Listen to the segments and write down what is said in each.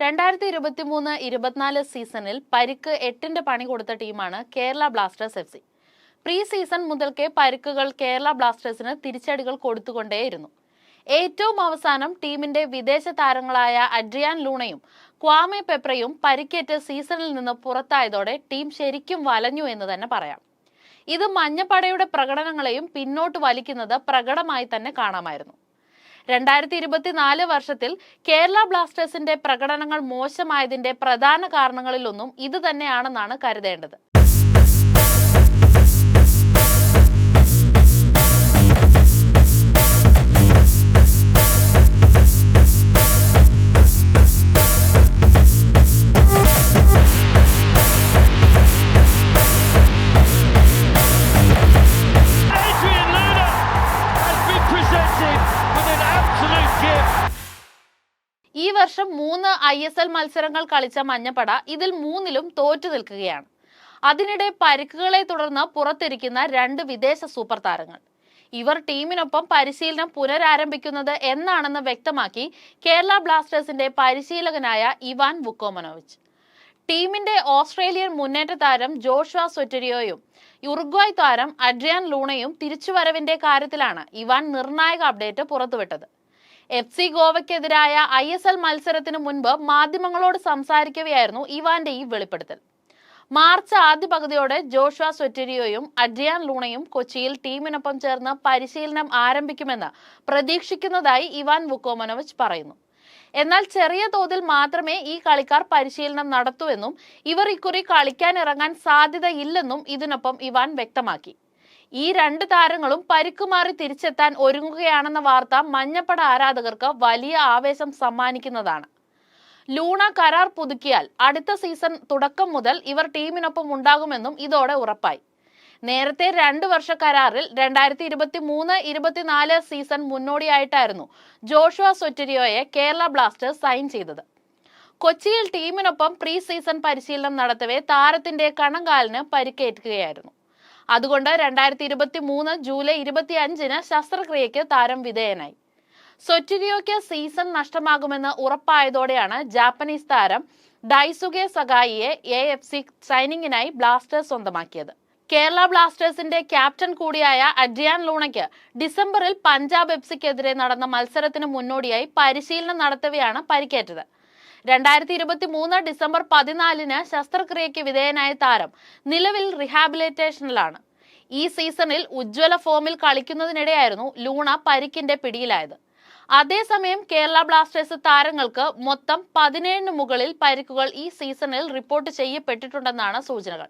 രണ്ടായിരത്തി ഇരുപത്തി മൂന്ന് ഇരുപത്തിനാല് സീസണിൽ പരിക്ക് എട്ടിന്റെ പണി കൊടുത്ത ടീമാണ് Kerala blasters F C. Pre season മുതൽക്കേ പരിക്കുകൾ കേരള ബ്ലാസ്റ്റേഴ്സിന് തിരിച്ചടികൾ കൊടുത്തുകൊണ്ടേയിരുന്നു. ഏറ്റവും അവസാനം ടീമിന്റെ വിദേശ താരങ്ങളായ അഡ്രിയാൻ ലൂണയും ക്വാമെ പെപ്രയും പരിക്കേറ്റ് സീസണിൽ നിന്ന് പുറത്തായതോടെ ടീം ശരിക്കും വലഞ്ഞു എന്ന് തന്നെ പറയാം. ഇത് മഞ്ഞപ്പടയുടെ പ്രകടനങ്ങളെയും പിന്നോട്ട് വലിക്കുന്നത് പ്രകടമായി തന്നെ കാണാമായിരുന്നു. രണ്ടായിരത്തി ഇരുപത്തിനാല് വർഷത്തിൽ കേരള ബ്ലാസ്റ്റേഴ്സിന്റെ പ്രകടനങ്ങൾ മോശമായതിന്റെ പ്രധാന കാരണങ്ങളിലൊന്നും ഇത് തന്നെയാണെന്നാണ് കരുതേണ്ടത്. വർഷം മൂന്ന് ഐ എസ് എൽ മത്സരങ്ങൾ കളിച്ച മഞ്ഞപ്പട ഇതിൽ മൂന്നിലും തോറ്റു നിൽക്കുകയാണ്. അതിനിടെ പരിക്കുകളെ തുടർന്ന് പുറത്തിരിക്കുന്ന രണ്ട് വിദേശ സൂപ്പർ താരങ്ങൾ. ഇവർ ടീമിനൊപ്പം പരിശീലനം പുനരാരംഭിക്കുന്നത് എന്നാണെന്ന് വ്യക്തമാക്കി കേരള ബ്ലാസ്റ്റേഴ്സിന്റെ പരിശീലകനായ ഇവാൻ വുക്കോമനോവിച്ച്. ടീമിന്റെ ഓസ്ട്രേലിയൻ മുന്നേറ്റ താരം ജോഷ്വ സൊറ്റരിയോയും ഉറുഗ്വായ് താരം അഡ്രിയാൻ ലൂണയും തിരിച്ചുവരവിന്റെ കാര്യത്തിലാണ് ഇവാൻ നിർണായക അപ്ഡേറ്റ് പുറത്തുവിട്ടത്. എഫ് സി ഗോവയ്ക്കെതിരായ ഐ എസ് എൽ മത്സരത്തിന് മുൻപ് മാധ്യമങ്ങളോട് സംസാരിക്കവെയായിരുന്നു ഇവാന്റെ ഈ വെളിപ്പെടുത്തൽ. മാർച്ച് ആദ്യ പകുതിയോടെ ജോഷ്വ സ്വെറ്റരിയോയും അഡ്രിയാൻ ലൂണയും കൊച്ചിയിൽ ടീമിനൊപ്പം ചേർന്ന് പരിശീലനം ആരംഭിക്കുമെന്ന് പ്രതീക്ഷിക്കുന്നതായി ഇവാൻ വുക്കോമനോവിച്ച് പറയുന്നു. എന്നാൽ ചെറിയ തോതിൽ മാത്രമേ ഈ കളിക്കാർ പരിശീലനം നടത്തൂവെന്നും ഇവർ ഇക്കുറി കളിക്കാൻ കളിക്കാനിറങ്ങാൻ സാധ്യതയില്ലെന്നും ഇതിനൊപ്പം ഇവാൻ വ്യക്തമാക്കി. ഈ രണ്ട് താരങ്ങളും പരിക്കുമാറി തിരിച്ചെത്താൻ ഒരുങ്ങുകയാണെന്ന വാർത്ത മഞ്ഞപ്പട ആരാധകർക്ക് വലിയ ആവേശം സമ്മാനിക്കുന്നതാണ്. ലൂണ കരാർ പുതുക്കിയാൽ അടുത്ത സീസൺ തുടക്കം മുതൽ ഇവർ ടീമിനൊപ്പം ഉണ്ടാകുമെന്നും ഇതോടെ ഉറപ്പായി. നേരത്തെ രണ്ട് വർഷ കരാറിൽ രണ്ടായിരത്തി ഇരുപത്തി മൂന്ന് ഇരുപത്തിനാല് സീസൺ മുന്നോടിയായിട്ടായിരുന്നു ജോഷുവ സൊറ്റരിയോയെ കേരള ബ്ലാസ്റ്റേഴ്സ് സൈൻ ചെയ്തത്. കൊച്ചിയിൽ ടീമിനൊപ്പം പ്രീ സീസൺ പരിശീലനം നടത്തവേ താരത്തിന്റെ കണങ്കാലിന് പരിക്കേൽക്കുകയായിരുന്നു. അതുകൊണ്ട് രണ്ടായിരത്തി ഇരുപത്തി മൂന്ന് ജൂലൈ ഇരുപത്തി അഞ്ചിന് ശസ്ത്രക്രിയയ്ക്ക് താരം വിധേയനായി. സൊറ്റിരിയോയ്ക്ക് സീസൺ നഷ്ടമാകുമെന്ന് ഉറപ്പായതോടെയാണ് ജാപ്പനീസ് താരം ഡൈസുഗെ സഗായിയെ എ എഫ് സി സൈനിങ്ങിനായി ബ്ലാസ്റ്റേഴ്സ് സ്വന്തമാക്കിയത്. കേരള ബ്ലാസ്റ്റേഴ്സിന്റെ ക്യാപ്റ്റൻ കൂടിയായ അഡ്രിയാൻ ലൂണയ്ക്ക് ഡിസംബറിൽ പഞ്ചാബ് എഫ് സിക്കെതിരെ നടന്ന മത്സരത്തിന് മുന്നോടിയായി പരിശീലനം നടത്തവെയാണ് പരിക്കേറ്റത്. രണ്ടായിരത്തി ഇരുപത്തി മൂന്ന് ഡിസംബർ പതിനാലിന് ശസ്ത്രക്രിയയ്ക്ക് വിധേയനായ താരം നിലവിൽ റിഹാബിലിറ്റേഷനിലാണ്. ഈ സീസണിൽ ഉജ്ജ്വല ഫോമിൽ കളിക്കുന്നതിനിടെയായിരുന്നു ലൂണ പരിക്കിന്റെ പിടിയിലായത്. അതേസമയം കേരള ബ്ലാസ്റ്റേഴ്സ് താരങ്ങൾക്ക് മൊത്തം പതിനേഴിന് മുകളിൽ പരിക്കുകൾ ഈ സീസണിൽ റിപ്പോർട്ട് ചെയ്യപ്പെട്ടിട്ടുണ്ടെന്നാണ് സൂചനകൾ.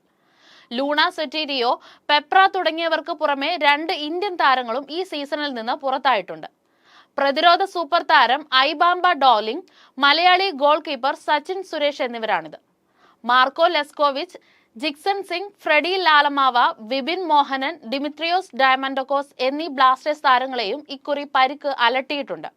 ലൂണ സെറ്റീരിയോ പെപ്ര തുടങ്ങിയവർക്ക് പുറമെ രണ്ട് ഇന്ത്യൻ താരങ്ങളും ഈ സീസണിൽ നിന്ന് പുറത്തായിട്ടുണ്ട്. പ്രതിരോധ സൂപ്പർ താരം Aibanbha Dohling Malayali goalkeeper Sachin Suresh എന്നിവരാണിത്. Marko Leskovic Jeakson Singh Freddy Lallawmawma Vipin Mohanan Dimitrios Diamantakos എന്നീ ബ്ലാസ്റ്റേഴ്സ് താരങ്ങളെയും ഇക്കുറി പരിക്ക് അലട്ടിയിട്ടുണ്ട്.